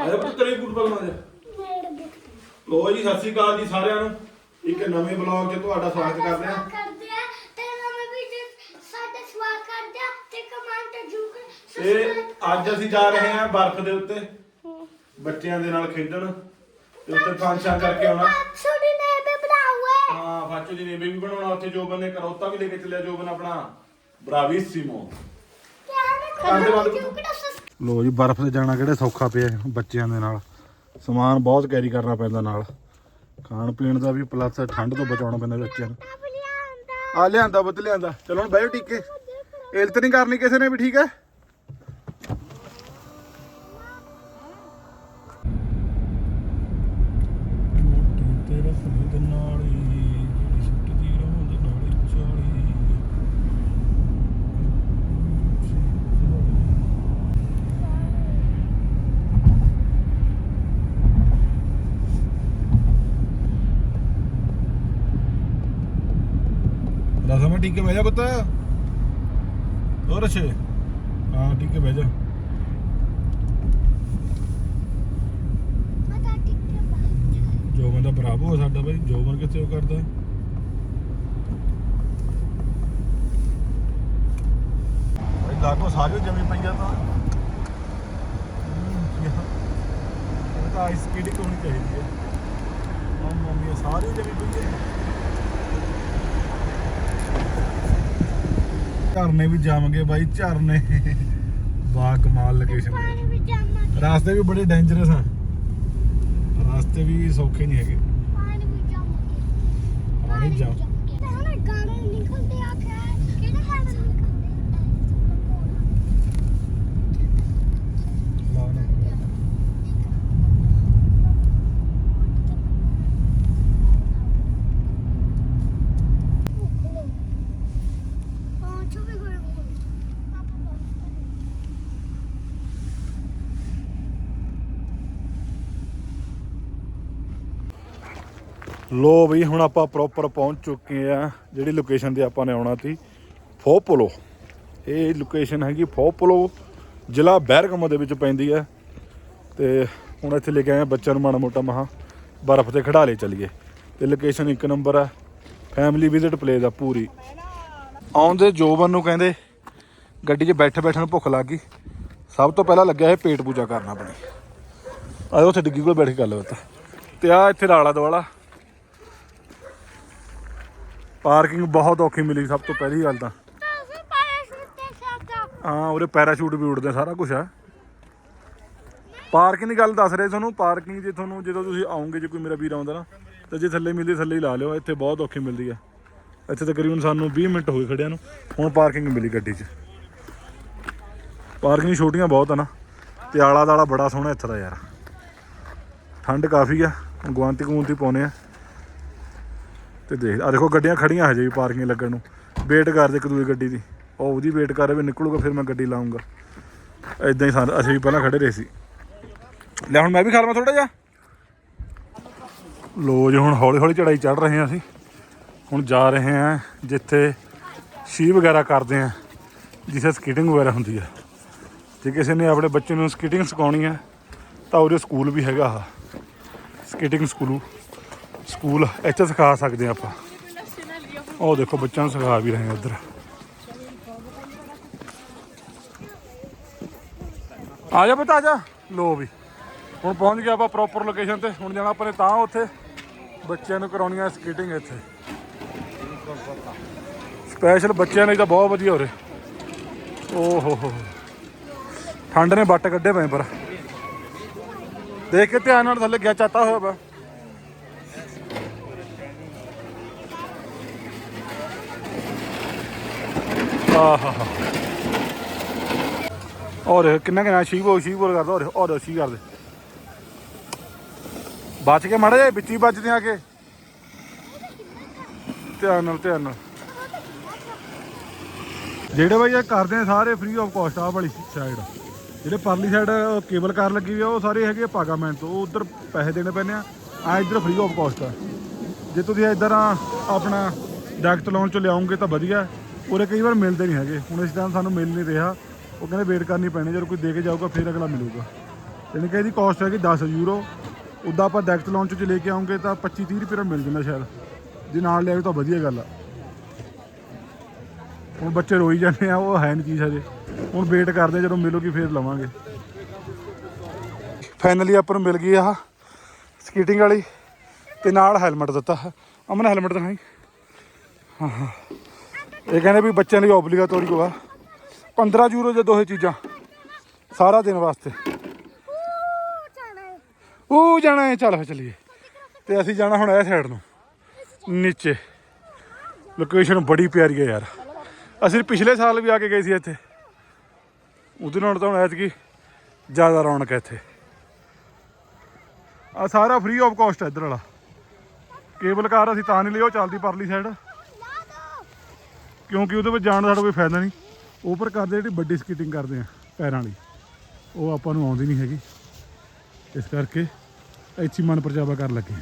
ਆਜਾ ਪੁੱਤ ਤੇਰੇ ਬੂਟ ਬਗਣਾ ਜਾ ਲੋ ਜੀ ਸਤਿ ਸ਼੍ਰੀ ਅਕਾਲ ਜੀ ਸਾਰਿਆਂ ਨੂੰ। ਇੱਕ ਨਵੇਂ ਬਲੌਗ 'ਚ ਤੁਹਾਡਾ ਸਵਾਗਤ ਕਰਦੇ ਹਾਂ। ਕਰਦੇ ਆ ਤੇ ਨਵੇਂ ਵੀਡੀਓ ਸਾਡੇ ਸਵਾਗਤ ਕਰਦੇ ਆ ਤੇ ਕਮੈਂਟ ਜ਼ਰੂਰ ਤੇ ਅੱਜ ਅਸੀਂ ਜਾ ਰਹੇ ਹਾਂ ਬਰਫ਼ ਦੇ ਉੱਤੇ। ਬੱਚਿਆਂ ਦੇ ਨਾਲ ਖੇਡਣ। ਤੇ ਉੱਤੇ ਫੰਕਸ਼ਨ ਕਰਕੇ ਆਉਣਾ। ਛੋਟੀ ਨੇ ਬੇ ਬਣਾਉਏ ਹਾਂ ਬਾਚੋ ਜੀ ਨੇ ਬੇਬੀ ਬਣਾਉਣਾ। ਉੱਥੇ ਜੋਬਨ ਨੇ ਕਰੋਤਾ ਵੀ ਲੈ ਕੇ ਚੱਲਿਆ ਜੋਬਨ ਆਪਣਾ ਬਰਾਵੀਸੀਮੋ ਕਿਆ ਲੋ ਜੀ ਬਰਫ਼ ਤੇ ਜਾਣਾ ਕਿਹੜੇ ਸੌਖਾ ਪਿਆ ਬੱਚਿਆਂ ਦੇ ਨਾਲ। ਸਮਾਨ ਬਹੁਤ ਕੈਰੀ ਕਰਨਾ ਪੈਂਦਾ ਨਾਲ। ਖਾਣ ਪੀਣ ਦਾ ਵੀ ਪਲੱਸ ਠੰਡ ਤੋਂ ਬਚਾਉਣਾ ਪੈਂਦਾ ਬੱਚਿਆਂ ਨੂੰ। ਆ ਲਿਆਂਦਾ। ਬੁੱਤ ਲਿਆਂਦਾ ਚਲੋ ਹੁਣ ਬਹਿਓ ਟਿੱਕੇ। ਇਲਤ ਨਹੀਂ ਕਰਨੀ ਕਿਸੇ ਨੇ ਵੀ ਠੀਕ ਹੈ? ਰਸਮਾ ਟਿੱਕੇ ਬਹਿ ਜਾ ਪੁੱਤ। ਹੋਰ ਅੱਛੇ ਹਾਂ ਟਿੱਕੇ ਬਹਿ ਜਾ। ਪਤਾ ਟਿੱਕੇ ਬਾਅਦ ਜੋਬਨ ਦਾ ਭਰਾਵੋ ਸਾਡਾ ਬਾਈ ਜੋਬਨ ਕਿੱਥੇ ਉਹ ਕਰਦਾ। ਬਾਈ ਲਾਗੋ ਸਾਰੇ ਜਮੀ ਪਈਆ ਤਾਂ। ਇਹ ਤਾਂ ਆਈਸ ਸਕੇਟਿੰਗ ਹੋਣੀ ਚਾਹੀਦੀ ਹੈ। ਮੰਮ ਸਾਰੇ ਜਮੀ ਪਈਏ ਝਰਨੇ ਵੀ ਜਾਵਾਂਗੇ ਬਾਈ ਝਰਨੇ ਬਾ ਕਮਾਲ ਲੋਕੇਸ਼ਨ ਪਾਣੀ ਵਿੱਚ ਜਾਵਾਂਗੇ ਰਾਸਤੇ ਵੀ ਬੜੇ ਡੇਂਜਰਸ ਆ। ਰਾਸਤੇ ਵੀ ਸੌਖੇ ਨਹੀਂ ਹੈਗੇ। ਪਾਣੀ ਵਿੱਚ ਜਾਵਾਂਗੇ ਪਾਣੀ ਜਾ ਤੇ ਹੁਣ ਗਾਣੇ ਨਿਕਲਦੇ ਆ ਕਿ ਕਿਹੜੇ ਗਾਣੇ ਨਿਕਲਦੇ ਹਾਂ ਚੁੱਪੇ ਗਏ ਲੋ ਬਈ, ਹੁਣ ਆਪਾਂ ਪ੍ਰੋਪਰ ਪਹੁੰਚ ਚੁੱਕੇ ਆ ਜਿਹੜੀ ਲੋਕੇਸ਼ਨ ਤੇ ਆਪਾਂ ਨੇ ਆਉਣਾ ਸੀ ਫੋਪੋਲੋ ਇਹ ਲੋਕੇਸ਼ਨ ਹੈਗੀ ਫੋਪੋਲੋ ਜ਼ਿਲ੍ਹਾ ਬਹਿਰਗਮ ਦੇ ਵਿੱਚ ਪੈਂਦੀ ਹੈ। ਤੇ ਹੁਣ ਇੱਥੇ ਲੈ ਕੇ ਆਏ ਆ ਬੱਚਿਆਂ ਨੂੰ ਮਾੜਾ ਮੋਟਾ ਮਹਾ ਬਰਫ਼ ਤੇ ਖੜਾ ਲੈ ਚਲੀਏ। ਤੇ ਲੋਕੇਸ਼ਨ ਇੱਕ ਨੰਬਰ ਆ ਫੈਮਿਲੀ ਵਿਜ਼ਿਟ ਪਲੇਸ ਆ ਪੂਰੀ। ਆਉਂਦੇ ਜੋਬਨ ਨੂੰ ਕਹਿੰਦੇ, ਗੱਡੀ 'ਚ ਬੈਠੇ ਬੈਠੇ ਨੂੰ ਭੁੱਖ ਲੱਗ ਗਈ। ਸਭ ਤੋਂ ਪਹਿਲਾਂ ਲੱਗਿਆ ਇਹ ਪੇਟ ਪੂਜਾ ਕਰਨਾ ਆਪਣੀ। ਆਏ ਉੱਥੇ ਡਿੱਗੀ ਕੋਲ ਬੈਠ ਕੇ ਗੱਲ ਬਾਤ। ਤੇ ਆ ਇੱਥੇ ਰਾਲਾ ਦਵਾਲਾ ਪਾਰਕਿੰਗ ਬਹੁਤ ਔਖੀ ਮਿਲੀ ਸਭ ਤੋਂ ਪਹਿਲੀ ਗੱਲ ਤਾਂ। ਤੁਸੀਂ ਪੈਰਾਸ਼ੂਟ ਤੇ ਸਾਡਾ ਹਾਂ ਉਹਦੇ ਪੈਰਾਸ਼ੂਟ ਵੀ ਉੜਦੇ ਸਾਰਾ ਕੁਝ ਆ। ਪਾਰਕਿੰਗ ਦੀ ਗੱਲ ਦੱਸ ਰਹੇ ਤੁਹਾਨੂੰ ਪਾਰਕਿੰਗ ਜੇ ਤੁਹਾਨੂੰ ਜਦੋਂ ਤੁਸੀਂ ਆਓਗੇ ਜੇ ਕੋਈ ਮੇਰਾ ਵੀਰ ਆਉਂਦਾ ਨਾ ਤਾਂ ਜੇ ਥੱਲੇ ਮਿਲਦੀ ਥੱਲੇ ਹੀ ਲਾ ਲਿਓ ਇੱਥੇ ਬਹੁਤ ਔਖੀ ਮਿਲਦੀ ਆ। ਇੱਥੇ ਤਕਰੀਬਨ ਸਾਨੂੰ 20 ਮਿੰਟ ਹੋਏ ਖੜਿਆਂ ਨੂੰ ਹੁਣ ਪਾਰਕਿੰਗ ਮਿਲੀ ਗੱਡੀ 'ਚ। ਪਾਰਕਿੰਗ ਛੋਟੀਆਂ ਬਹੁਤ ਆ ਨਾ ਤੇ ਆਲਾ ਦਾਲਾ ਬੜਾ ਸੋਹਣਾ ਇੱਥੇ ਦਾ ਯਾਰ। ਠੰਡ ਕਾਫੀ ਆ ਗਵਾਂਤੀ ਗੂੰਤੀ ਪਾਉਨੇ ਆ। ਤੇ ਦੇਖ ਆ ਦੇਖੋ ਗੱਡੀਆਂ ਖੜੀਆਂ ਹਜੇ ਵੀ ਪਾਰਕਿੰਗ ਲੱਗਣ ਨੂੰ। ਵੇਟ ਕਰਦੇ ਇੱਕ ਦੂਜੀ ਗੱਡੀ ਦੀ। ਉਹ ਉਹਦੀ ਵੇਟ ਕਰ ਰਿਹਾ ਵੀ ਨਿਕਲੂਗਾ, ਫਿਰ ਮੈਂ ਗੱਡੀ ਲਾਉਂਗਾ ਇਦਾਂ ਹੀ ਸਾਨੂੰ ਅਸੀਂ ਵੀ ਪਹਿਲਾਂ ਖੜੇ ਰਹੇ ਸੀ। ਲੈ ਹੁਣ ਮੈਂ ਵੀ ਖਾ ਲਵਾਂ ਥੋੜਾ ਜਿਹਾ। ਲੋ ਜੀ, ਹੁਣ ਹੌਲੀ ਹੌਲੀ ਚੜਾਈ ਚੜ ਰਹੇ ਹਾਂ ਅਸੀਂ। ਹੁਣ ਜਾ ਰਹੇ ਹਾਂ ਜਿੱਥੇ ਸ਼ੀ ਵਗੈਰਾ ਕਰਦੇ ਆ ਜਿੱਥੇ ਸਕੇਟਿੰਗ ਵਗੈਰਾ ਹੁੰਦੀ ਹੈ। ਜੇ ਕਿਸੇ ਨੇ ਆਪਣੇ ਬੱਚੇ ਨੂੰ ਸਕੇਟਿੰਗ ਸਿਖਾਉਣੀ ਹੈ, ਤਾਂ ਉਹਦੇ ਸਕੂਲ ਵੀ ਹੈਗਾ ਆ ਸਕੇਟਿੰਗ ਸਕੂਲ। ਸਕੂਲ ਇੱਥੇ ਸਿਖਾ ਸਕਦੇ ਹਾਂ ਆਪਾਂ। ਉਹ ਦੇਖੋ, ਬੱਚਿਆਂ ਨੂੰ ਸਿਖਾ ਵੀ ਰਹੇ ਆ ਇੱਧਰ। ਆ ਜਾ ਬਤਾ ਜਾ। ਲੋ ਵੀ। ਹੁਣ ਪਹੁੰਚ ਗਿਆ ਆਪਾਂ ਪ੍ਰੋਪਰ ਲੋਕੇਸ਼ਨ ਤੇ। ਹੁਣ ਜਾਣਾ ਆਪਾਂ ਨੇ ਤਾਂ ਉੱਥੇ। ਬੱਚਿਆਂ ਨੂੰ ਕਰਾਉਣੀ ਆ ਸਕੇਟਿੰਗ ਇੱਥੇ। ਸਪੈਸ਼ਲ ਬੱਚਿਆਂ ਲਈ ਤਾਂ ਬਹੁਤ ਵਧੀਆ ਹੋ ਰਿਹਾ ਓ ਹੋ। ਹੋ ਠੰਡ ਨੇ ਵੱਟ ਕੱਢੇ ਪਏ ਪਰ। ਦੇਖ ਕੇ ਧਿਆਨ ਨਾਲ ਥੱਲੇ ਗਿਆ, ਚਾਤਾ ਹੋਇਆ ਵਾ ਆਹਾ ਔਰ ਕਿੰਨਾ ਕਿੰਨਾ ਸ਼ੀਵੋ ਸ਼ੀਵੋ ਕਰਦਾ ਔਰ ਔਰ ਸ਼ੀ ਕਰਦੇ ਬਚ ਕੇ ਮੜ ਜਾ ਵਿੱਚੀ ਵੱਜਦੇ ਆ ਕੇ। ਧਿਆਨ ਨਾਲ ਧਿਆਨ ਨਾਲ। ਜਿਹੜੇ ਬਾਈ ਇਹ ਕਰਦੇ ਆ ਸਾਰੇ ਫ੍ਰੀ ਆਫ ਕਾਸਟ ਆ ਵਾਲੀ ਸਾਈਡ ਜਿਹੜੇ ਪਰਲੀ ਸਾਈਡ ਕੇਬਲ ਕਾਰ ਲੱਗੀ ਹੋਈ ਆ, ਉਹ ਸਾਰੇ ਹੈਗੇ ਪਾਗਾਮੈਂਟ ਤੋਂ। ਉਹ ਉਧਰ ਪੈਸੇ ਦੇਣੇ ਪੈਣੇ ਆ। ਆ ਇੱਧਰ ਫ੍ਰੀ ਆਫ ਕਾਸਟ ਆ। ਜੇ ਤੁਸੀਂ ਇੱਧਰ ਆਪਣਾ ਡਾਇਰੈਕਟ ਲੋਨ ਚ ਲਿਆਉਂਗੇ ਤਾਂ ਵਧੀਆ। ਉਰੇ ਕਈ ਵਾਰ ਮਿਲਦੇ ਨਹੀਂ ਹੈਗੇ। ਹੁਣ ਇਸ ਟਾਈਮ ਸਾਨੂੰ ਮਿਲ ਨਹੀਂ ਰਿਹਾ। ਉਹ ਕਹਿੰਦੇ ਵੇਟ ਕਰਨੀ ਪੈਣੀ, ਜਦੋਂ ਕੋਈ ਦੇ ਕੇ ਜਾਊਗਾ, ਫਿਰ ਅਗਲਾ ਮਿਲੂਗਾ। ਯਾਨੀ ਕਿ ਇਹਦੀ ਕਾਸਟ ਹੈਗੀ 10 ਯੂਰੋ ਉੱਦਾਂ ਆਪਾਂ ਡੈਕਟ ਲਾਂਚ 'ਚ ਲੈ ਕੇ ਆਉਂਗੇ ਤਾਂ 25 30 ਰੁਪਏ ਦਾ ਮਿਲ ਜਾਂਦਾ ਸ਼ਾਇਦ। ਜੇ ਨਾਲ ਲੈ ਆਓ ਤਾਂ ਵਧੀਆ ਗੱਲ ਆ। ਹੁਣ ਬੱਚੇ ਰੋਈ ਜਾਂਦੇ ਆ, ਉਹ ਹੈ ਨਹੀਂ ਚੀਜ਼ ਹਜੇ। ਹੁਣ ਵੇਟ ਕਰਦੇ ਜਦੋਂ ਮਿਲੂਗੀ ਫੇਰ ਲਵਾਂਗੇ। ਫਾਈਨਲੀ ਆਪਾਂ ਨੂੰ ਮਿਲ ਗਈ ਆ ਸਕੇਟਿੰਗ ਵਾਲੀ ਤੇ ਨਾਲ ਹੈਲਮਟ ਦਿੱਤਾ। ਅਮਨ ਹੈਲਮਟ ਦਿਖਾਈ। ਹਾਂ ਹਾਂ। ਇਹ ਕਹਿੰਦੇ ਵੀ ਬੱਚਿਆਂ ਲਈ ਓਬਲੀਗਾਟੋਰੀ ਹੋਆ 15 ਯੂਰੋ ਜਾਂ ਦੋਹੇ ਚੀਜ਼ਾਂ, ਸਾਰਾ ਦਿਨ ਵਾਸਤੇ। ਉਹ ਜਾਣਾ ਹੈ, ਚੱਲ ਫੇ ਚਲੀਏ। ਤੇ ਅਸੀਂ ਜਾਣਾ ਹੁਣ ਇਹ ਸਾਈਡ ਨੂੰ, ਨੀਚੇ। ਲੋਕੇਸ਼ਨ ਬੜੀ ਪਿਆਰੀ ਹੈ ਯਾਰ। ਅਸੀਂ ਪਿਛਲੇ ਸਾਲ ਵੀ ਆ ਕੇ ਗਏ ਸੀ ਇੱਥੇ। ਉਹਦੇ ਨਾਲ ਤਾਂ ਹੁਣ ਐਤਕੀ ਜ਼ਿਆਦਾ ਰੌਣਕ ਹੈ ਇੱਥੇ। ਆ ਸਾਰਾ ਫ੍ਰੀ ਆਫ ਕਾਸਟ ਹੈ ਇੱਧਰ ਵਾਲਾ। ਕੇਬਲ ਕਾਰ ਅਸੀਂ ਤਾਂ ਨਹੀਂ ਲਈ, ਉਹ ਚੱਲਦੀ ਪਰਲੀ ਸਾਈਡ ਕਿਉਂਕਿ ਉਹਦੇ ਵਿੱਚ ਜਾਣ ਦਾ ਸਾਡਾ ਕੋਈ ਫਾਇਦਾ ਨਹੀਂ। ਉੱਪਰ ਕਰਦੇ ਜਿਹੜੀ ਵੱਡੀ ਸਕੇਟਿੰਗ ਕਰਦੇ ਆ ਪੈਰਾਂ ਵਾਲੀ ਉਹ ਆਪਾਂ ਨੂੰ ਆਉਂਦੀ ਨਹੀਂ ਹੈਗੀ। ਇਸ ਕਰਕੇ ਇੱਥੇ ਮਨ ਪਰਚਾਵਾ ਕਰ ਲੱਗੇ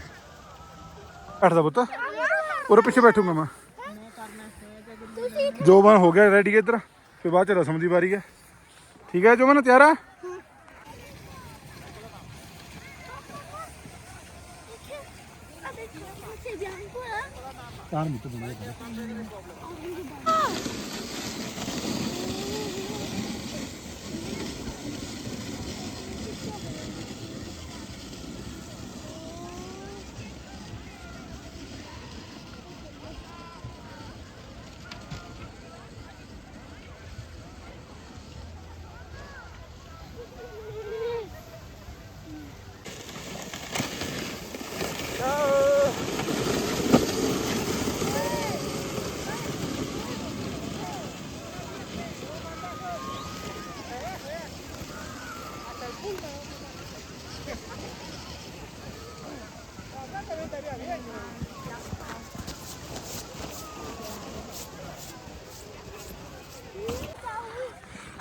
ਬੈਠਦਾ ਪੁੱਤ ਉਰੇ ਪਿੱਛੇ ਬੈਠੂਗਾ ਮੈਂ। ਜੋਬਨ ਹੋ ਗਿਆ ਰੈਡੀ ਇੱਧਰ ਫਿਰ ਬਾਅਦ ਚ ਰਸਮ ਦੀ ਵਾਰੀ ਹੈ। ਠੀਕ ਹੈ ਜੋਬਨ ਤਿਆਰ ਆ? ਚਾਰ ਮਿੰਟ ਬਣੇ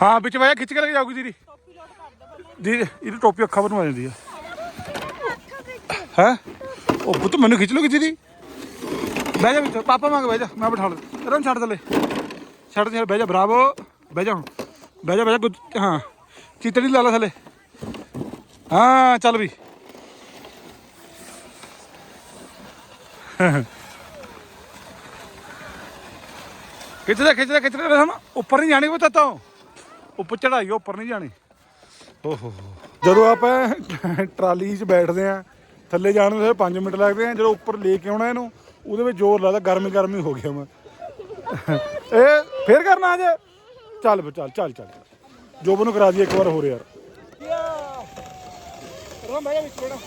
ਹਾਂ, ਵਿੱਚ ਵਾਇਆ ਖਿੱਚ ਕੇ ਲੈ ਕੇ ਜਾਊਗੀ ਦੀਦੀ। ਦੀਦੀ, ਇਹਦੀ ਟੋਪੀ ਅੱਖਾਂ ਆ ਜਾਂਦੀ ਆ। ਹੈ? ਉਹ ਪੁੱਤ ਮੈਨੂੰ ਖਿੱਚ ਲੋਗੀ ਦੀਦੀ। ਬਹਿ ਜਾ ਵਿੱਚ, ਪਾਪਾ ਮੰਗ ਬਹਿ ਜਾ, ਮੈਂ ਬਿਠਾ ਲ। ਰਮ ਛੱਡ ਦਲੇ ਛੱਡ ਦੇ ਬਹਿ ਜਾ ਬਰਾਵੋ ਬਹਿ ਜਾ ਹੁਣ। ਬਹਿ ਜਾ ਬਹਿ ਜਾ ਹਾਂ। ਚੀਤੜੀ ਲਾ ਲਾ ਥੱਲੇ। ਹਾਂ, ਚੱਲ ਵੀ। ਖਿੱਚਦਾ ਖਿੱਚਦਾ ਖਿੱਚਦਾ ਰਸਮ, ਉੱਪਰ ਨਹੀਂ ਜਾਣੇ ਉਹ ਤਾਂ ਉੱਪਰ ਚੜਾਈ ਉੱਪਰ ਨਹੀਂ ਜਾਣੀ। ਓਹੋ। ਜਦੋਂ ਆਪਾਂ ਟਰਾਲੀ 'ਚ ਬੈਠਦੇ ਆ ਥੱਲੇ ਜਾਣ ਨੂੰ ਸਿਰ 5 ਮਿੰਟ ਲੱਗਦੇ ਆ ਜਦੋਂ ਉੱਪਰ ਲੈ ਕੇ ਆਉਣਾ ਇਹਨੂੰ ਉਹਦੇ ਵਿੱਚ ਜ਼ੋਰ ਲੱਗਦਾ ਗਰਮੀ ਗਰਮੀ ਹੋ ਗਿਆ ਮੈਂ। ਇਹ ਫੇਰ ਕਰਨਾ ਅੱਜ? ਚੱਲ ਫਿਰ ਚੱਲ ਚੱਲ ਚੱਲ। ਜੋਬ ਨੂੰ ਕਰਾ ਦਈਏ ਇੱਕ ਵਾਰ ਹੋਰ ਯਾਰ। ਵਿੱਚ ਬੜਾ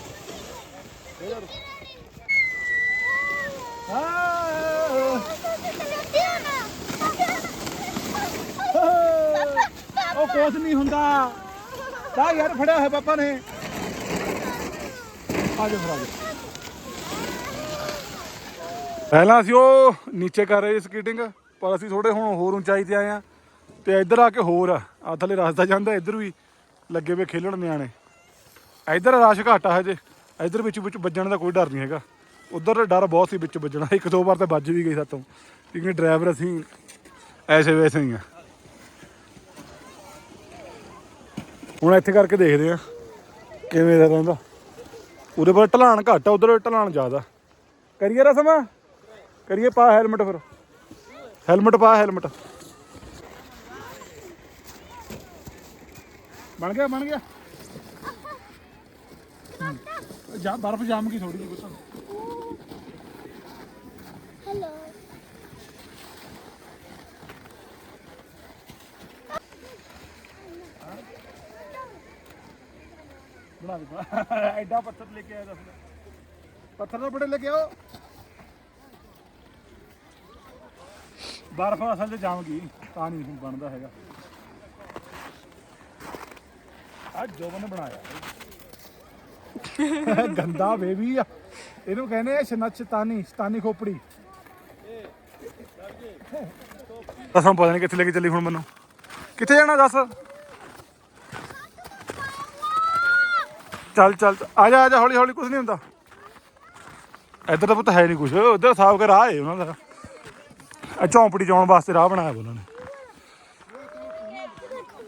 ਹਾਂ। ਉਹ ਕੁਛ ਨਹੀਂ ਹੁੰਦਾ। ਤਾਂ ਯਾਰ ਫੜਿਆ ਹੋਇਆ ਪਾਪਾ ਨੇ। ਆ ਜਾ ਫਿਰ ਪਹਿਲਾਂ ਅਸੀਂ ਉਹ ਨੀਚੇ ਕਰ ਰਹੇ ਸੀ ਸਕੇਟਿੰਗ ਪਰ ਅਸੀਂ ਥੋੜੇ ਹੁਣ ਹੋਰ ਉਚਾਈ ਤੇ ਆਏ ਆ ਤੇ ਇੱਧਰ ਆ ਕੇ ਹੋਰ ਆ। ਆਹ ਥੱਲੇ ਰਸਤਾ ਜਾਂਦਾ, ਇੱਧਰ ਵੀ ਲੱਗੇ ਵੇ ਖੇਲਣ ਨਿਆਣੇ। ਇੱਧਰ ਰਸ਼ ਘੱਟ ਆ ਹਜੇ। ਇੱਧਰ ਵਿੱਚ ਵਿੱਚ ਵੱਜਣ ਦਾ ਕੋਈ ਡਰ ਨਹੀਂ ਹੈਗਾ। ਉਧਰ ਡਰ ਬਹੁਤ ਸੀ ਵਿੱਚ ਵੱਜਣਾ। ਇੱਕ ਦੋ ਵਾਰ ਤਾਂ ਵੱਜ ਵੀ ਗਈ ਸਾਤੋਂ। ਕਿਉਂਕਿ ਡਰਾਈਵਰ ਅਸੀਂ ਐਸੇ ਵੈਸੇ ਹੀ ਆ। ਹੁਣ ਇੱਥੇ ਕਰਕੇ ਦੇਖਦੇ ਆ ਕਿਵੇਂ ਦਾ ਰਹਿੰਦਾ। ਉਹਦੇ ਪਰ ਢਲਾਣ ਘੱਟ ਆ, ਉਧਰ ਢਲਾਣ ਜ਼ਿਆਦਾ। ਕਰੀਏ ਰਸਮ? ਕਰੀਏ ਪਾ ਹੈਲਮਟ ਫਿਰ। ਹੈਲਮਟ ਪਾ ਹੈਲਮਟ ਬਣ ਗਿਆ ਬਣ ਗਿਆ। ਜਾ, ਬਰਫ਼ ਜਾਮ ਗਈ ਥੋੜੀ ਜਿਹੀ ਕੁਛ ਬਣਾ ਦੇ ਐਡਾ ਪੱਥਰ ਲੈ ਕੇ ਆਇਆ ਦੱਸ। ਪੱਥਰ ਤਾਂ ਬੜੇ ਲੈ ਕੇ ਆਓ। ਬਰਫ਼ ਅਸਲ 'ਚ ਜੰਮ ਗਈ। ਤਾਂ ਨਹੀਂ ਬਣਦਾ ਹੈਗਾ। ਅੱਜ ਜੋਬਨ ਨੇ ਬਣਾਇਆ। ਗੰਦਾ ਬੇਬੀ ਆ। ਇਹਨੂੰ ਕਹਿੰਦੇ ਆ ਸ਼ਨਚਤਾਨੀ ਸਤਾਨੀ ਖੋਪੜੀ। ਅਸਾਂ ਪਤਾ ਨਹੀਂ ਕਿੱਥੇ ਲੈ ਕੇ ਚੱਲੀ ਹੁਣ ਮੈਨੂੰ। ਕਿੱਥੇ ਜਾਣਾ ਦੱਸ? ਚੱਲ ਚੱਲ ਚੱਲ। ਆ ਜਾ ਆ ਜਾ ਹੌਲੀ ਹੌਲੀ ਕੁਝ ਨਹੀਂ ਹੁੰਦਾ। ਇੱਧਰ ਤਾਂ ਪੁੱਤ ਹੈ ਨਹੀਂ ਕੁਝ ਉਧਰ ਸਾਫ਼ ਕਰ ਰਾਹ ਹੈ ਉਹਨਾਂ ਦਾ। ਆ ਝੌਂਪੜੀ ਜਾਣ ਵਾਸਤੇ ਰਾਹ ਬਣਾਇਆ ਵਾ ਉਹਨਾਂ ਨੇ।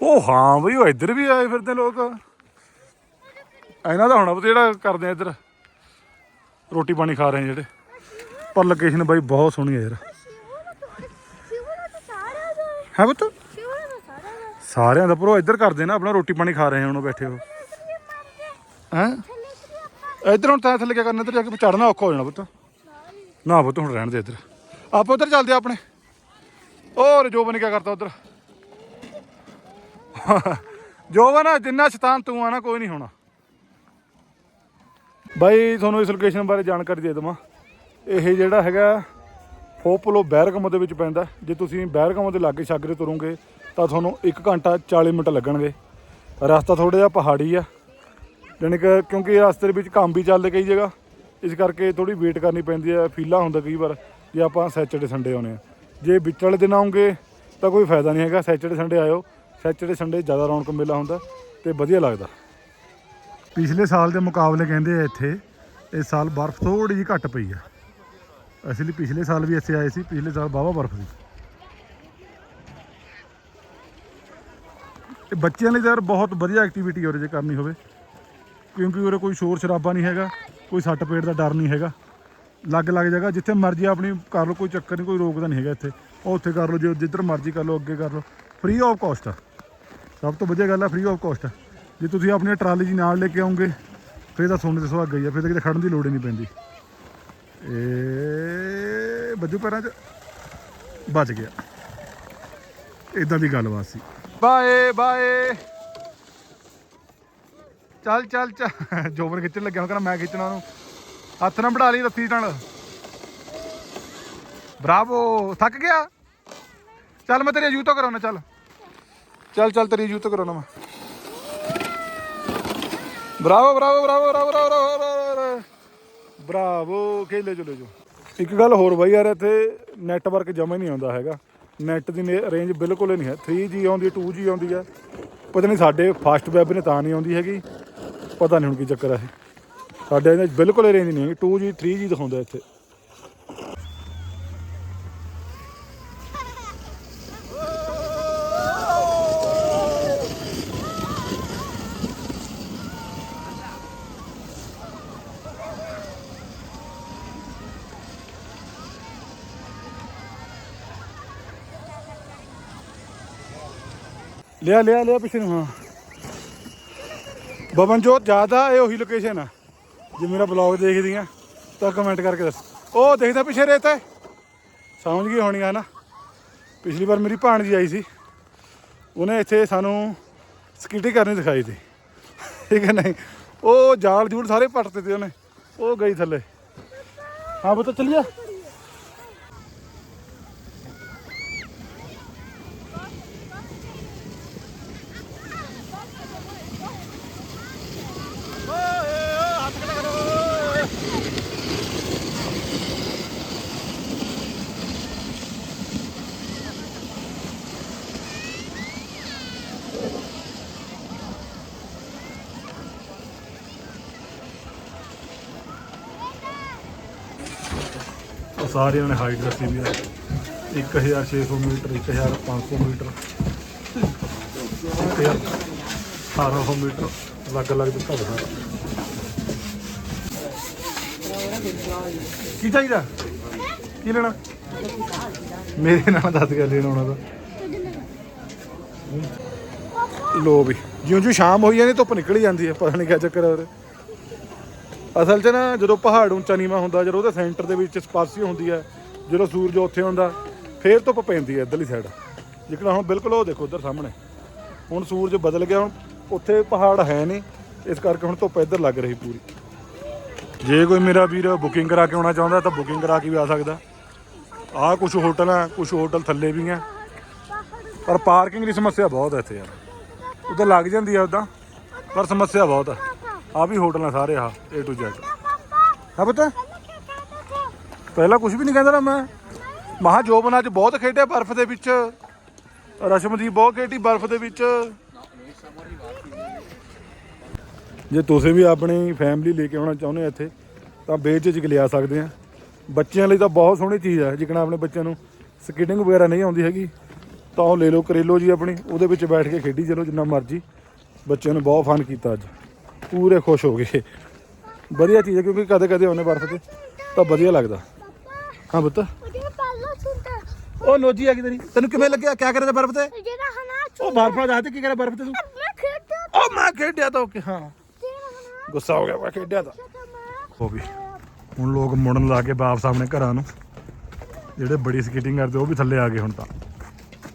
ਉਹ ਹਾਂ ਬਈ ਉਹ ਇੱਧਰ ਵੀ ਆਏ ਫਿਰਦੇ ਲੋਕ। ਇਹਨਾਂ ਦਾ ਹੋਣਾ ਪੁੱਤ ਜਿਹੜਾ ਕਰਦੇ ਆ ਇੱਧਰ। ਰੋਟੀ ਪਾਣੀ ਖਾ ਰਹੇ ਆ ਜਿਹੜੇ। ਪਰ ਲੋਕੇਸ਼ਨ ਬਾਈ ਬਹੁਤ ਸੋਹਣੀ ਹੈ ਯਾਰ। ਹੈ। ਪੁੱਤ? ਸਾਰਿਆਂ ਦਾ ਭਰੋ ਇੱਧਰ ਕਰਦੇ ਨਾ ਆਪਣਾ ਰੋਟੀ ਪਾਣੀ ਖਾ ਰਹੇ ਆ ਹੁਣ ਉਹ ਬੈਠੇ ਹੋ ਹੈ? ਇੱਧਰ ਹੁਣ ਤਾਂ ਥੱਲੇ ਕਿਆ ਕਰਨਾ, ਇੱਧਰ ਜਾ ਕੇ ਚੜਨਾ ਔਖਾ ਹੋ ਜਾਣਾ ਪੁੱਤ। ਨਾ ਪੁੱਤ, ਹੁਣ ਰਹਿਣ ਦੇ ਇੱਧਰ। ਆਪਾਂ ਉੱਧਰ ਚੱਲਦੇ ਆਪਣੇ। ਹੋਰ, ਜੋਬਨ ਕਿਆ ਕਰਤਾ ਉੱਧਰ? ਜੋਬਨ, ਜਿੰਨਾ ਸ਼ੈਤਾਨ ਤੂੰ ਆ ਨਾ, ਕੋਈ ਨਹੀਂ ਹੋਣਾ। ਬਾਈ, ਤੁਹਾਨੂੰ ਇਸ ਲੋਕੇਸ਼ਨ ਬਾਰੇ ਜਾਣਕਾਰੀ ਦੇ ਦਵਾਂ। ਇਹ ਜਿਹੜਾ ਹੈਗਾ ਫੋਪਲੋ ਬੈਰਗਮ ਦੇ ਵਿੱਚ ਪੈਂਦਾ। ਜੇ ਤੁਸੀਂ ਬੈਰਗਮ ਦੇ ਲਾਗੇ ਛਾਗਰੇ ਤੁਰੋਗੇ, ਤਾਂ ਤੁਹਾਨੂੰ 1 ਘੰਟਾ 40 ਮਿੰਟ ਲੱਗਣਗੇ। ਰਸਤਾ ਥੋੜਾ ਜਿਹਾ ਪਹਾੜੀ ਆ। ਜਾਣੀ ਕਿ ਕਿਉਂਕਿ ਰਸਤੇ ਦੇ ਵਿੱਚ ਕੰਮ ਵੀ ਚੱਲਦੇ ਕਈ ਜਗ੍ਹਾ, ਇਸ ਕਰਕੇ ਥੋੜੀ ਵੇਟ ਕਰਨੀ ਪੈਂਦੀ ਹੈ, ਫੀਲਾ ਹੁੰਦਾ ਕਈ ਵਾਰ ਜੇ ਆਪਾਂ ਸੈਚਰਡੇ ਸੰਡੇ ਆਉਨੇ ਆ ਜੇ ਵਿੱਚ ਵਾਲੇ ਦਿਨ ਆਉਂਗੇ ਤਾਂ ਕੋਈ ਫਾਇਦਾ ਨਹੀਂ ਹੈਗਾ ਸੈਚਰਡੇ ਸੰਡੇ ਆਇਓ। ਸੈਚਰਡੇ ਸੰਡੇ ਜ਼ਿਆਦਾ ਰੌਣਕ ਮੇਲਾ ਹੁੰਦਾ ਤੇ ਵਧੀਆ ਲੱਗਦਾ। ਪਿਛਲੇ ਸਾਲ ਦੇ ਮੁਕਾਬਲੇ ਕਹਿੰਦੇ ਆ ਇੱਥੇ, ਇਸ ਸਾਲ ਬਰਫ਼ ਥੋੜੀ ਜਿਹੀ ਘੱਟ ਪਈ ਆ। ਅਸੀਂ ਲਈ ਪਿਛਲੇ ਸਾਲ ਵੀ ਇੱਥੇ ਆਏ ਸੀ, ਪਿਛਲੇ ਸਾਲ ਬਾਵਾ ਬਰਫ਼ ਸੀ। ਇਹ ਬੱਚਿਆਂ ਲਈ ਯਾਰ ਬਹੁਤ ਵਧੀਆ ਐਕਟੀਵਿਟੀ ਹੋ ਰਹੀ ਜੇ ਕਰਨੀ ਹੋਵੇ। ਕਿਉਂਕਿ ਉਰੇ ਕੋਈ ਸ਼ੋਰ ਸ਼ਰਾਬਾ ਨਹੀਂ ਹੈਗਾ, ਕੋਈ ਸੱਟ ਪੇਟ ਦਾ ਡਰ ਨਹੀਂ ਹੈਗਾ। ਲੱਗ ਲੱਗ ਜਗ੍ਹਾ ਜਿੱਥੇ ਮਰਜ਼ੀ ਆਪਣੀ ਕਰ ਲਓ, ਕੋਈ ਚੱਕਰ ਨਹੀਂ, ਕੋਈ ਰੋਕਦਾ ਨਹੀਂ ਹੈਗਾ ਇੱਥੇ। ਉਹ ਉੱਥੇ ਕਰ ਲਓ, ਜੇ ਜਿੱਧਰ ਮਰਜ਼ੀ ਕਰ ਲਓ, ਅੱਗੇ ਕਰ ਲਓ। ਫ੍ਰੀ ਆਫ ਕਾਸਟ ਆ। ਸਭ ਤੋਂ ਵਧੀਆ ਗੱਲ ਆ ਫ੍ਰੀ ਆਫ ਕਾਸਟ ਆ। ਜੇ ਤੁਸੀਂ ਆਪਣੀ ਟਰਾਲੀ ਜੀ ਨਾਲ ਲੈ ਕੇ ਆਉਂਗੇ, ਫਿਰ ਤਾਂ ਸੋਨੇ ਦੇ ਸੁਹਾਗਾ ਗਈ ਆ, ਫਿਰ ਤਾਂ ਕਿਤੇ ਖੜਨ ਦੀ ਲੋੜ ਹੀ ਨਹੀਂ ਪੈਂਦੀ। ਏ ਬੱਜੂ ਪੈਰਾਂ 'ਚ ਬਚ ਗਿਆ। ਇਦਾਂ ਦੀ ਗੱਲਬਾਤ ਸੀ। Bye bye. ਚੱਲ ਚੱਲ ਚੱਲ। ਜੋਬਰ ਖਿੱਚਣ ਲੱਗਿਆ ਹੁਣ ਕਹਿੰਦਾ ਮੈਂ ਖਿੱਚਣਾ ਉਹਨੂੰ। ਹੱਥ ਨਾਲ ਵੜਾ ਲਈ ਰੱਸੀ ਨਾਲ। ਬਰਾਵੋ, ਥੱਕ ਗਿਆ? ਚੱਲ ਮੈਂ ਤੇਰੀ ਜੂਤੋ ਕਰਾਉਣਾ, ਚੱਲ। ਚੱਲ ਚੱਲ, ਤੇਰੀ ਜੂਤੋ ਕਰਾਉਣਾ ਮੈਂ। Bravo Bravo Bravo Bravo Bravo Bravo ਖੇਲੇ ਚਲੇ ਜੋ। ਇੱਕ ਗੱਲ ਹੋਰ ਬਾਈ ਯਾਰ, ਇੱਥੇ ਨੈਟਵਰਕ ਜਮਾ ਹੀ ਨਹੀਂ ਆਉਂਦਾ ਹੈਗਾ। ਨੈਟ ਦੀ ਰੇਂਜ ਬਿਲਕੁਲ ਹੀ ਨਹੀਂ ਹੈ। 3G ਆਉਂਦੀ ਹੈ 2G ਆਉਂਦੀ ਹੈ। ਪਤਾ ਨਹੀਂ ਸਾਡੇ ਫਾਸਟ ਵੈਬ ਨੇ ਤਾਂ ਨਹੀਂ ਆਉਂਦੀ ਹੈਗੀ। ਪਤਾ ਨਹੀਂ ਹੁਣ ਕੀ ਚੱਕਰ ਹੈ ਸਾਡੇ ਇਹਦੇ ਬਿਲਕੁਲ ਰੇਂਜ ਨਹੀਂ ਹੈਗੀ। 2G 3G ਦਿਖਾਉਂਦਾ ਇੱਥੇ। ਲਿਆ ਲਿਆ ਲਿਆ ਪਿੱਛੇ ਨੂੰ, ਹਾਂ। ਬਵਨਜੋਤ ਜ਼ਿਆਦਾ ਇਹ ਉਹੀ ਲੋਕੇਸ਼ਨ ਆ। ਜੇ ਮੇਰਾ ਬਲੌਗ ਦੇਖਦੀਆਂ ਤਾਂ ਕਮੈਂਟ ਕਰਕੇ ਦੱਸ। ਉਹ ਦੇਖਦਾ ਪਿੱਛੇ ਰੇਤ ਹੈ ਸਮਝ ਗਈ ਹੋਣੀ ਆ ਨਾ। ਪਿਛਲੀ ਵਾਰ ਮੇਰੀ ਭਾਣਜੀ ਆਈ ਸੀ। ਉਹਨੇ ਇੱਥੇ ਸਾਨੂੰ ਸਕਿਟੀ ਕਰਨੀ ਦਿਖਾਈ ਸੀ। ਠੀਕ ਹੈ ਨਹੀਂ? ਉਹ ਜਾਲ ਜੂਲ ਸਾਰੇ ਪੱਟਦੇ ਤੇ ਉਹਨੇ। ਉਹ ਗਈ ਥੱਲੇ। ਹਾਂ ਬਤਾ ਚੱਲੀਏ ਜਾ। ਸਾਰਿਆਂ ਨੇ ਹਾਈਟ ਦੱਸੀ ਵੀ ਆ। 1600 ਮੀਟਰ 1500 ਮੀਟਰ 1800 ਮੀਟਰ ਅਲੱਗ ਅਲੱਗ ਦਿੱਤਾ ਬਤਾ ਕੀ ਚਾਹੀਦਾ? ਕੀ ਲੈਣਾ? ਮੇਰੇ ਨਾਲ ਦੱਸ ਕੇ ਲੈਣਾ ਉਹਨਾਂ ਦਾ। ਲੋ ਵੀ ਜਿਉਂ ਜਿਉਂ ਸ਼ਾਮ ਹੋਈ ਜਾਂਦੀ, ਧੁੱਪ ਨਿਕਲ ਜਾਂਦੀ ਹੈ ਪਤਾ ਨਹੀਂ ਕਿਆ ਚੱਕਰ ਹੈ ਉਹਦੇ ਅਸਲ 'ਚ ਨਾ ਜਦੋਂ ਪਹਾੜ ਉੱਚਾ ਨੀਵਾ ਹੁੰਦਾ, ਜਦੋਂ ਉਹਦੇ ਸੈਂਟਰ ਦੇ ਵਿੱਚ ਸਪਾਸੀ ਹੁੰਦੀ ਹੈ, ਜਦੋਂ ਸੂਰਜ ਉੱਥੇ ਹੁੰਦਾ ਫੇਰ ਧੁੱਪ ਪੈਂਦੀ ਹੈ ਇੱਧਰਲੀ ਸਾਈਡ ਜਿਕਣਾ ਹੁਣ ਬਿਲਕੁਲ ਉਹ ਦੇਖੋ ਉੱਧਰ ਸਾਹਮਣੇ। ਹੁਣ ਸੂਰਜ ਬਦਲ ਗਿਆ, ਹੁਣ ਉੱਥੇ ਪਹਾੜ ਹੈ ਨਹੀਂ, ਇਸ ਕਰਕੇ ਹੁਣ ਧੁੱਪ ਇੱਧਰ ਲੱਗ ਰਹੀ ਪੂਰੀ। ਜੇ ਕੋਈ ਮੇਰਾ ਵੀਰ ਬੁਕਿੰਗ ਕਰਾ ਕੇ ਆਉਣਾ ਚਾਹੁੰਦਾ, ਤਾਂ ਬੁਕਿੰਗ ਕਰਾ ਕੇ ਵੀ ਆ ਸਕਦਾ। ਆਹ ਕੁਝ ਹੋਟਲ ਆ ਕੁਝ ਹੋਟਲ ਥੱਲੇ ਵੀ ਆ। ਪਰ ਪਾਰਕਿੰਗ ਦੀ ਸਮੱਸਿਆ ਬਹੁਤ ਹੈ ਇੱਥੇ ਯਾਰ। ਉਧਰ ਲੱਗ ਜਾਂਦੀ ਆ ਉਦਾਂ ਪਰ ਸਮੱਸਿਆ ਬਹੁਤ ਆ। ਆ ਵੀ ਹੋਟਲ ਆ ਸਾਰੇ ਆ A to Z ਹੈ ਪਤਾ। ਪਹਿਲਾਂ ਕੁਝ ਵੀ ਨਹੀਂ ਕਹਿੰਦਾ ਨਾ ਮੈਂ। ਮਹਾ ਜੋਬਨ ਅੱਜ ਬਹੁਤ ਖੇਡਿਆ ਬਰਫ਼ ਦੇ ਵਿੱਚ। ਰਸ਼ਮਦੀਪ ਬਹੁਤ ਖੇਡੀ ਬਰਫ਼ ਦੇ ਵਿੱਚ। ਜੇ ਤੁਸੀਂ ਵੀ ਆਪਣੀ ਫੈਮਿਲੀ ਲੈ ਕੇ ਆਉਣਾ ਚਾਹੁੰਦੇ ਆ ਇੱਥੇ, ਤਾਂ ਬੇਝਿਜਕ ਲਿਆ ਸਕਦੇ ਆ। ਬੱਚਿਆਂ ਲਈ ਤਾਂ ਬਹੁਤ ਸੋਹਣੀ ਚੀਜ਼ ਹੈ ਜਿਕਣਾ ਆਪਣੇ ਬੱਚਿਆਂ ਨੂੰ ਸਕੇਟਿੰਗ ਵਗੈਰਾ ਨਹੀਂ ਆਉਂਦੀ ਹੈਗੀ। ਤਾਂ ਉਹ ਲੈ ਲਓ ਕਰੇਲੋ ਜੀ ਆਪਣੀ, ਉਹਦੇ ਵਿੱਚ ਬੈਠ ਕੇ ਖੇਡੀ, ਚਲੋ ਜਿੰਨਾ ਮਰਜ਼ੀ। ਬੱਚਿਆਂ ਨੇ ਬਹੁਤ ਫਨ ਕੀਤਾ ਅੱਜ। ਪੂਰੇ ਖੁਸ਼ ਹੋ ਗਏ। ਵਧੀਆ ਚੀਜ਼ ਹੈ, ਕਿਉਂਕਿ ਕਦੇ ਕਦੇ ਆਉਨੇ ਬਰਫ਼ ਤੇ, ਤਾਂ ਵਧੀਆ ਲੱਗਦਾ। ਹਾਂ ਪੁੱਤ। ਉਹ ਨੋਜੀ ਆ ਗਈ ਤੇਰੀ। ਤੈਨੂੰ ਕਿਵੇਂ ਲੱਗਿਆ? ਕਿਆ ਕਰੇ ਤੇ ਬਰਫ਼ ਤੇ? ਉਹ ਬਰਫ਼ ਆ ਤੇ, ਕੀ ਕਰੇ ਬਰਫ਼ ਤੇ ਤੂੰ? ਉਹ ਮੈਂ ਖੇਡਿਆ ਤਾਂ ਓਕੇ, ਹਾਂ। ਗੁੱਸਾ ਹੋ ਗਿਆ, ਮੈਂ ਖੇਡਿਆ ਤਾਂ। ਤਾਂ ਵੀ। ਹੁਣ ਲੋਕ ਮੁੜਨ ਲਾ ਕੇ ਵਾਪਸ ਆਪਣੇ ਘਰਾਂ ਨੂੰ। ਜਿਹੜੇ ਬੜੀ ਸਕੇਟਿੰਗ ਕਰਦੇ, ਉਹ ਵੀ ਥੱਲੇ ਆ ਗਏ ਹੁਣ ਤਾਂ।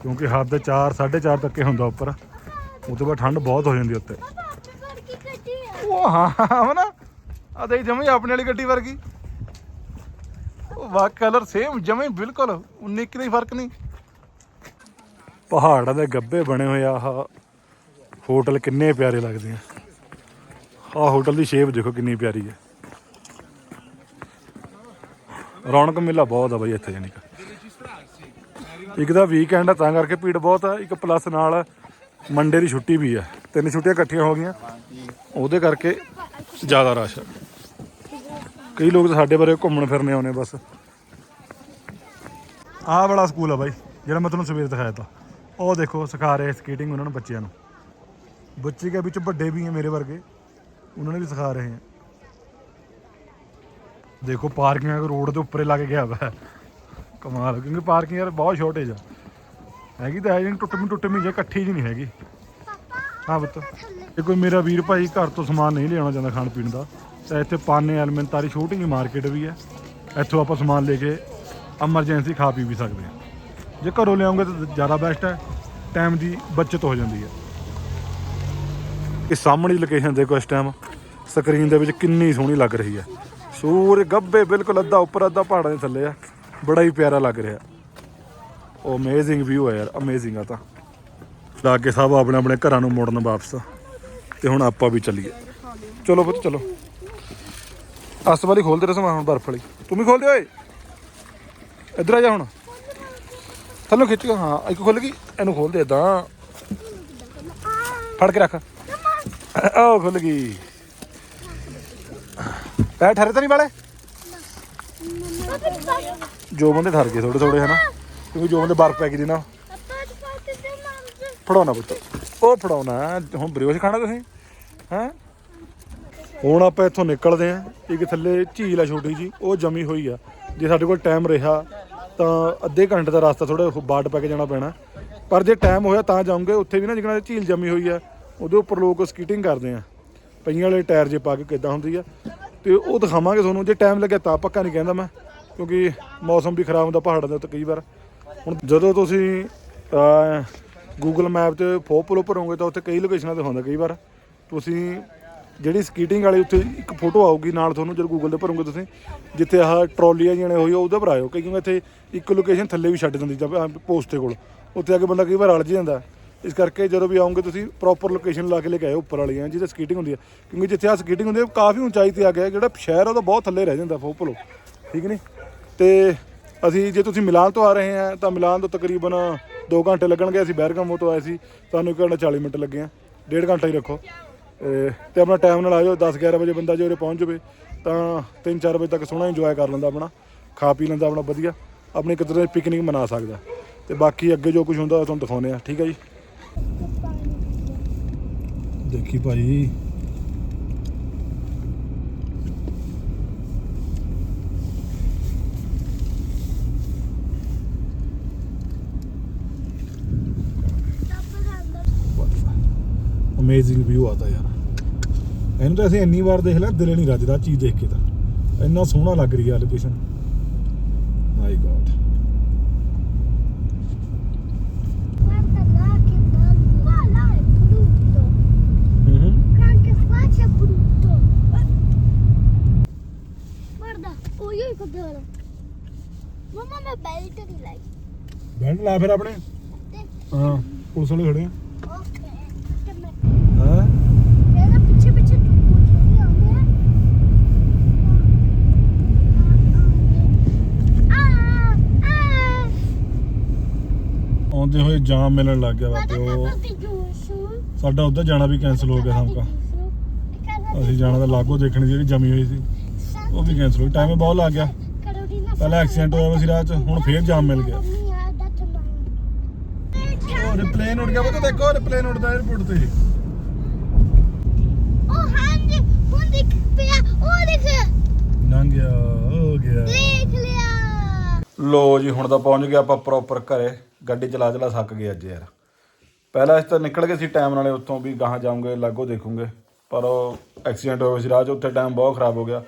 ਕਿਉਂਕਿ ਹੱਦ 4 4:30 ਤੱਕ ਹੁੰਦਾ ਉੱਪਰ। ਉਹ ਤੋਂ ਬਾਅਦ ਠੰਡ ਬਹੁਤ ਹੋ ਜਾਂਦੀ ਉੱਤੇ ਪਾਪਾ ਆਪਣੀ ਵਰਗੀ ਗੱਡੀ ਹੈ ਉਹ ਹਾਂ ਹਾਂ ਆ ਦੇਖ ਜਮੀ ਆਪਣੇ ਵਾਲੀ ਗੱਡੀ ਵਰਗੀ। ਉਹ ਵਾ ਕਲਰ ਸੇਮ ਜਮੀ ਬਿਲਕੁਲ 19 ਕਿ ਨਹੀਂ, ਫ਼ਰਕ ਨਹੀਂ। ਪਹਾੜਾਂ ਦੇ ਗੱਬੇ ਬਣੇ ਹੋਏ ਆ, ਆਹ ਹੋਟਲ ਕਿੰਨੇ ਪਿਆਰੇ ਲੱਗਦੇ ਆ। ਆਹ ਹੋਟਲ ਦੀ ਸ਼ੇਪ ਦੇਖੋ ਕਿੰਨੀ ਪਿਆਰੀ ਹੈ ਰੌਣਕ ਮੇਲਾ ਬਹੁਤ ਆ ਬਾਈ ਇੱਥੇ ਜਾਨੀ ਕਿ। ਇੱਕ ਤਾਂ ਵੀਕਐਂਡ ਆ, ਤਾਂ ਕਰਕੇ ਭੀੜ ਬਹੁਤ ਆ, ਇੱਕ ਪਲੱਸ ਨਾਲ ਮੰਡੇ ਦੀ ਛੁੱਟੀ ਵੀ ਆ। ਤਿੰਨ ਛੁੱਟੀਆਂ ਇਕੱਠੀਆਂ ਹੋ ਗਈਆਂ। ਉਹਦੇ ਕਰਕੇ ਜ਼ਿਆਦਾ ਰਸ਼ ਆ। ਕਈ ਲੋਕ ਤਾਂ ਸਾਡੇ ਬਾਰੇ ਘੁੰਮਣ ਫਿਰਨੇ ਆਉਨੇ ਬਸ। ਆਹ ਵਾਲਾ ਸਕੂਲ ਆ ਬਾਈ, ਜਿਹੜਾ ਮੈਂ ਤੁਹਾਨੂੰ ਸਵੇਰ ਦਿਖਾਇਆ ਤਾ। ਉਹ ਦੇਖੋ, ਸਿਖਾ ਰਹੇ ਸਕੇਟਿੰਗ ਉਹਨਾਂ ਨੂੰ ਬੱਚਿਆਂ ਨੂੰ। ਬੱਚੇ ਕੇ ਵਿੱਚ ਵੱਡੇ ਵੀ ਆ ਮੇਰੇ ਵਰਗੇ, ਉਹਨਾਂ ਨੇ ਵੀ ਸਿਖਾ ਰਹੇ ਆ। ਦੇਖੋ, ਪਾਰਕਿੰਗ ਰੋਡ ਦੇ ਉੱਪਰੇ ਲੱਗ ਗਿਆ ਵਾ। ਕਮਾਲ, ਕਿਉਂਕਿ ਪਾਰਕਿੰਗ ਯਾਰ ਬਹੁਤ ਸ਼ਾਰਟੇਜ ਆ। ਹੈਗੀ ਤਾਂ ਹੈ ਜੀ ਟੁੱਟਵੀਂ ਟੁੱਟਵੀਂ ਜੇ ਇਕੱਠੀ ਜੀ ਨਹੀਂ ਹੈਗੀ। ਹਾਂ ਪੁੱਤ। ਜੇ ਕੋਈ ਮੇਰਾ ਵੀਰ ਭਾਈ ਘਰ ਤੋਂ ਸਮਾਨ ਨਹੀਂ ਲਿਆਉਣਾ ਚਾਹੁੰਦਾ ਖਾਣ ਪੀਣ ਦਾ। ਤਾਂ ਇੱਥੇ ਪਾਨੇ ਐਲਮੈਂਟ ਤਾਰੀ ਛੋਟੀ ਜਿਹੀ ਮਾਰਕੀਟ ਵੀ ਹੈ। ਇੱਥੋਂ ਆਪਾਂ ਸਮਾਨ ਲੈ ਕੇ ਐਮਰਜੈਂਸੀ ਖਾ ਪੀ ਵੀ ਸਕਦੇ ਹਾਂ। ਜੇ ਘਰੋਂ ਲਿਆਉਂਗੇ ਤਾਂ ਜ਼ਿਆਦਾ ਬੈਸਟ ਹੈ ਟਾਈਮ ਦੀ ਬਚਤ ਹੋ ਜਾਂਦੀ ਹੈ। ਇਹ ਸਾਹਮਣੀ ਲੋਕੇਸ਼ਨ ਦੇਖੋ ਇਸ ਟਾਈਮ ਸਕਰੀਨ ਦੇ ਵਿੱਚ ਕਿੰਨੀ ਸੋਹਣੀ ਲੱਗ ਰਹੀ ਹੈ। ਸੂਰ ਗੱਬੇ ਬਿਲਕੁਲ ਅੱਧਾ ਉੱਪਰ ਅੱਧਾ ਪਹਾੜਾਂ ਦੇ ਥੱਲੇ ਆ। ਬੜਾ ਹੀ ਪਿਆਰਾ ਲੱਗ ਰਿਹਾ। ਉਹ ਅਮੇਜ਼ਿੰਗ ਵਿਊ ਹੈ ਯਾਰ ਅਮੇਜ਼ਿੰਗ ਆ ਤਾਂ। ਲਾ ਕੇ ਸਭ ਆਪਣੇ ਆਪਣੇ ਘਰਾਂ ਨੂੰ ਮੁੜਨ ਵਾਪਸ। ਤੇ ਹੁਣ ਆਪਾਂ ਵੀ ਚੱਲੀਏ। ਚਲੋ ਪੁੱਤ ਚਲੋ। ਅਸ ਵਾਲੀ ਖੋਲ ਦੇ ਰਸਮਾ ਹੁਣ ਬਰਫ ਵਾਲੀ। ਤੂੰ ਵੀ ਖੋਲ ਦੇ ਓਏ। ਇੱਧਰ ਆ ਜਾ ਹੁਣ। ਥੱਲੋਂ ਖਿੱਚ ਕੇ ਹਾਂ ਇੱਕ ਖੁੱਲ ਗਈ ਇਹਨੂੰ ਖੋਲ ਦੇ ਇਦਾਂ ਫੜ ਕੇ ਰੱਖ। ਉਹ ਖੁੱਲ ਗਈ। ਪੈ ਠਰੇ ਤਾਂ ਨਹੀਂ ਵਾਲੇ? ਜੋ ਬੰਦੇ ਠਰ ਗਏ ਥੋੜੇ ਥੋੜੇ ਹਨਾ। ਕਿਉਂਕਿ ਜੋ ਬੰਦੇ ਬਰਫ ਪੈ ਗਈ ਦੀ ਨਾ ਫੜਾਉਣਾ ਪੁੱਤ। ਉਹ ਫੜਾਉਣਾ ਹੁਣ ਬਰਿਓਸ਼ ਖਾਣਾ ਤੁਸੀਂ? ਹੈਂ? ਹੁਣ ਆਪਾਂ ਇੱਥੋਂ ਨਿਕਲਦੇ ਆਂ ਇੱਕ ਥੱਲੇ ਝੀਲ ਆ ਛੋਟੀ ਜੀ ਉਹ ਜਮੀ ਹੋਈ ਆ। ਜੇ ਸਾਡੇ ਕੋਲ ਟਾਈਮ ਰਿਹਾ ਤਾਂ ਅੱਧੇ ਘੰਟੇ ਦਾ ਰਸਤਾ ਥੋੜਾ ਬਾਟ ਪੈ ਕੇ ਜਾਣਾ ਪੈਣਾ। ਪਰ ਜੇ ਟਾਈਮ ਹੋਇਆ ਤਾਂ ਜਾਉਂਗੇ ਉੱਥੇ ਵੀ ਨਾ ਜਿਕਣਾ ਝੀਲ ਜਮੀ ਹੋਈ ਆ ਉਹਦੇ ਉੱਪਰ ਲੋਕ ਸਕੀਟਿੰਗ ਕਰਦੇ ਆ। ਪਈਆਂ ਵਾਲੇ ਟਾਇਰ ਜੇ ਪਾ ਕੇ ਕਿੱਦਾਂ ਹੁੰਦੀ ਆ। ਤੇ ਉਹ ਦਿਖਾਵਾਂਗੇ ਤੁਹਾਨੂੰ ਜੇ ਟਾਈਮ ਲੱਗਿਆ ਤਾਂ ਪੱਕਾ ਨਹੀਂ ਕਹਿੰਦਾ ਮੈਂ ਕਿਉਂਕਿ ਮੌਸਮ ਵੀ ਖਰਾਬ ਹੁੰਦਾ ਪਹਾੜਾਂ ਦੇ ਉੱਤੇ ਕਈ ਵਾਰ। ਹੁਣ ਜਦੋਂ ਤੁਸੀਂ ਗੂਗਲ ਮੈਪ ਤੇ ਫੋਪਲੋ ਭਰੋਗੇ ਤਾਂ ਉੱਥੇ ਕਈ ਲੋਕੇਸ਼ਨਾਂ ਤੇ ਹੁੰਦਾ ਕਈ ਵਾਰ। ਤੁਸੀਂ ਜਿਹੜੀ ਸਕੀਟਿੰਗ ਵਾਲੀ ਉੱਥੇ ਇੱਕ ਫੋਟੋ ਆਊਗੀ ਨਾਲ ਤੁਹਾਨੂੰ ਜਦੋਂ ਗੂਗਲ ਤੇ ਭਰੋਗੇ ਤੁਸੀਂ, ਜਿੱਥੇ ਆਹ ਟਰਾਲੀਆਂ ਜਿਹਨੇ ਹੋਈ ਆ, ਉਹਦੇ ਪਰ ਆਇਓ ਕਿਉਂਕਿ ਇੱਥੇ ਇੱਕ ਲੋਕੇਸ਼ਨ ਥੱਲੇ ਵੀ ਛੱਡ ਦਿੰਦੀ ਪੋਸਟ ਦੇ ਕੋਲ। ਉੱਥੇ ਆ ਕੇ ਬੰਦਾ ਕਈ ਵਾਰ ਰਲ ਜਾਂਦਾ। ਇਸ ਕਰਕੇ ਜਦੋਂ ਵੀ ਆਉਂਗੇ ਤੁਸੀਂ ਪ੍ਰੋਪਰ ਲੋਕੇਸ਼ਨ ਲਾ ਕੇ ਲੈ ਕੇ ਆਇਓ ਉੱਪਰ ਵਾਲੀਆਂ ਜਿੱਥੇ ਸਕੀਟਿੰਗ ਹੁੰਦੀ ਹੈ ਕਿਉਂਕਿ ਜਿੱਥੇ ਆ ਸਕੀਟਿੰਗ ਹੁੰਦੀ ਹੈ ਕਾਫੀ ਉਚਾਈ ਤੇ ਆ ਗਿਆ, ਜਿਹੜਾ ਸ਼ਹਿਰ ਆ ਉਹਦਾ ਬਹੁਤ ਥੱਲੇ ਰਹਿ ਜਾਂਦਾ ਫੋਪਲੋ ਠੀਕ ਨਹੀਂ ਤੇ ਅਸੀਂ ਜੇ ਤੁਸੀਂ ਮਿਲਾਨ ਤੋਂ ਆ ਰਹੇ ਆ, ਤਾਂ ਮਿਲਾਨ ਤੋਂ ਤਕਰੀਬਨ 2 ਘੰਟੇ ਲੱਗਣਗੇ। ਅਸੀਂ ਬੈਰਗਾਮੋ ਤੋਂ ਆਏ ਸੀ। ਸਾਨੂੰ ਇੱਕ ਘੰਟਾ 40 ਮਿੰਟ ਲੱਗੇ ਆ ਡੇਢ ਘੰਟਾ ਹੀ ਰੱਖੋ। ਤੇ ਆਪਣਾ ਟਾਈਮ ਨਾਲ ਆ ਜਾਓ। 10 11 ਵਜੇ ਬੰਦਾ ਜੇ ਉਰੇ ਪਹੁੰਚ ਜਾਵੇ, ਤਾਂ 3-4 ਵਜੇ ਤੱਕ ਸੋਹਣਾ ਇੰਜੋਏ ਕਰ ਲੈਂਦਾ ਆਪਣਾ। ਖਾ ਪੀ ਲੈਂਦਾ ਆਪਣਾ ਵਧੀਆ। ਆਪਣੀ ਇੱਕ ਦੀ ਪਿਕਨਿਕ ਮਨਾ ਸਕਦਾ। ਤੇ ਬਾਕੀ ਅੱਗੇ ਜੋ ਕੁਝ ਹੁੰਦਾ ਤੁਹਾਨੂੰ ਦਿਖਾਉਂਦੇ ਆ। ਠੀਕ ਹੈ ਜੀ? ਦੇਖੀ ਭਾਈ ਅਮੇਜ਼ਿੰਗ ਵਿਊ ਆਦਾ ਯਾਰ ਇਹਨੂੰ ਤਾਂ ਅਸੀਂ ਇੰਨੀ ਵਾਰ ਦੇਖ ਲਿਆ ਦਿਲ ਨਹੀਂ ਰੱਜਦਾ ਚੀਜ਼ ਦੇਖ ਕੇ ਤਾਂ ਇੰਨਾ ਸੋਹਣਾ ਲੱਗ ਰਹੀ ਹੈ location my God Guarda là che bello. Ma là è brutto. ਹੂੰ Anche qua c'è brutto. Guarda, oh io il capello. Mamma mi belt di lei. Band ਲਾ ਫਿਰ ਆਪਣੇ ਹਾਂ ਪੁਲਿਸ ਵਾਲੇ ਖੜੇ ਆ ਵੱਜਦੇ ਹੋਏ ਜਾਮ ਮਿਲਣ ਲੱਗ ਗਿਆ ਬਾਬੇ ਉਹ ਸਾਡਾ ਉੱਧਰ ਜਾਣਾ ਵੀ ਕੈਨਸਲ ਹੋ ਗਿਆ ਸਾਮਕਾ ਅਸੀਂ ਜਾਣਾ ਤਾਂ ਲਾਗੋ ਦੇਖਣੀ ਜਿਹੜੀ ਜਮੀ ਹੋਈ ਸੀ ਉਹ ਵੀ ਕੈਨਸਲ ਹੋ ਟਾਈਮ ਬਹੁਤ ਲੱਗ ਗਿਆ। ਪਹਿਲਾਂ ਐਕਸੀਡੈਂਟ ਹੋਇਆ ਸੀ ਰਾਹ ਹੁਣ ਫੇਰ ਜਾਮ ਮਿਲ ਗਿਆ। ਔਰ ਉੱਡ ਗਿਆ ਪਤਾ ਦੇਖੋ ਔਰ ਉੱਡਦਾ 에어ਪੋਰਟ ਤੇ ਲੋ ਜੀ ਹੁਣ ਤਾਂ ਪਹੁੰਚ ਗਿਆ ਆਪਾਂ ਪ੍ਰੋਪਰ ਘਰੇ। ਗੱਡੀ ਚਲਾ ਚਲਾ ਥੱਕ ਗਏ ਅੱਜ ਯਾਰ। ਪਹਿਲਾਂ ਇਸ ਤਾਂ ਨਿਕਲ ਗਏ ਸੀ ਟਾਈਮ ਨਾਲੇ ਉੱਥੋਂ ਵੀ ਗਾਹਾਂ ਜਾਉਂਗੇ ਲਾਗੋ ਦੇਖੂਗੇ। ਪਰ ਉਹ ਐਕਸੀਡੈਂਟ ਹੋਇਆ ਸੀ, ਰਾਹ 'ਚ, ਉੱਥੇ ਟਾਈਮ ਬਹੁਤ ਖਰਾਬ ਹੋ ਗਿਆ।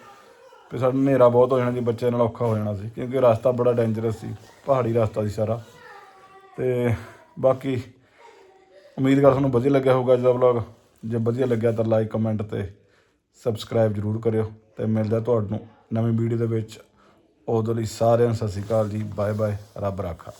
ਤੇ ਸਾਡਾ ਹਨੇਰਾ ਬਹੁਤ ਹੋ ਜਾਣਾ ਸੀ ਬੱਚੇ ਨਾਲ ਔਖਾ ਹੋ ਜਾਣਾ ਸੀ, ਕਿਉਂਕਿ ਰਸਤਾ ਬੜਾ ਡੇਂਜਰਸ ਸੀ, ਪਹਾੜੀ ਰਸਤਾ ਸੀ ਸਾਰਾ। ਤੇ ਬਾਕੀ ਉਮੀਦ ਕਰ ਤੁਹਾਨੂੰ ਵਧੀਆ ਲੱਗਿਆ ਹੋਊਗਾ ਅੱਜ ਦਾ ਵਲੌਗ ਜੇ ਵਧੀਆ ਲੱਗਿਆ ਤਾਂ ਲਾਈਕ ਕਮੈਂਟ ਤੇ ਸਬਸਕ੍ਰਾਈਬ ਜਰੂਰ ਕਰਿਓ। ਤੇ ਮਿਲਦਾ ਤੁਹਾਨੂੰ ਨਵੀਂ ਵੀਡੀਓ ਦੇ ਵਿੱਚ। ਉਦੋਂ ਲਈ ਸਾਰਿਆਂ ਨੂੰ ਸਤਿ ਸ਼੍ਰੀ ਅਕਾਲ ਜੀ ਬਾਏ ਬਾਏ ਰੱਬ ਰਾਖਾ।